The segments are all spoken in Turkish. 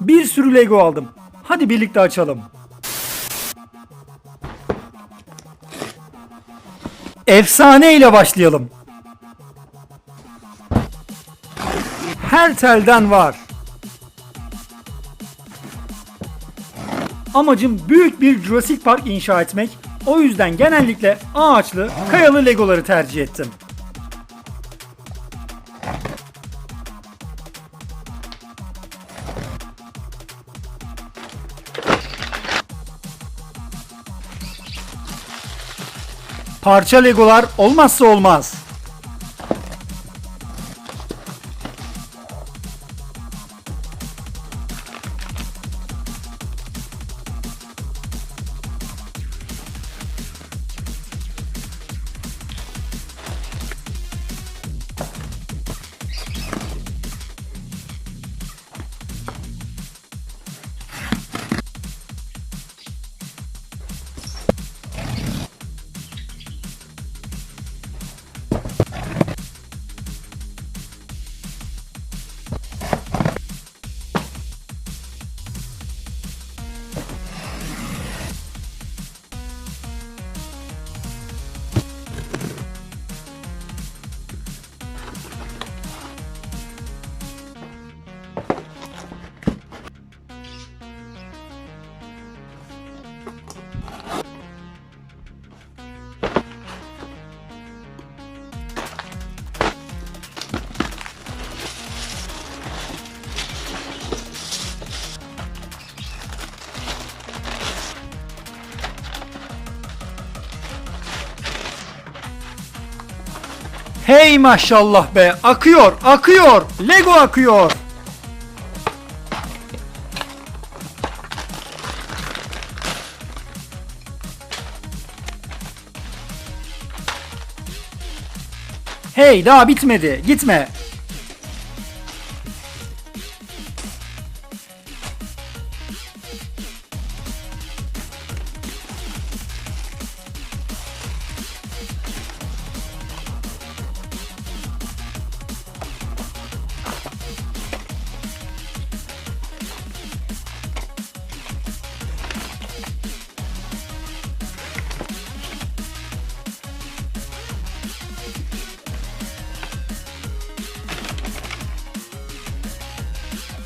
Bir sürü Lego aldım. Hadi birlikte açalım. Efsane ile başlayalım. Her telden var. Amacım büyük bir Jurassic Park inşa etmek. O yüzden genellikle ağaçlı, kayalı legoları tercih ettim. Parça legolar olmazsa olmaz. Hey maşallah be akıyor akıyor Lego akıyor. Hey daha bitmedi gitme.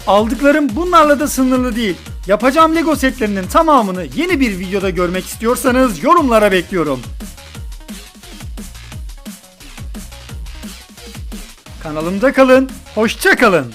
Aldıklarım bunlarla da sınırlı değil. Yapacağım Lego setlerinin tamamını yeni bir videoda görmek istiyorsanız yorumlara bekliyorum. Kanalımda kalın, hoşça kalın.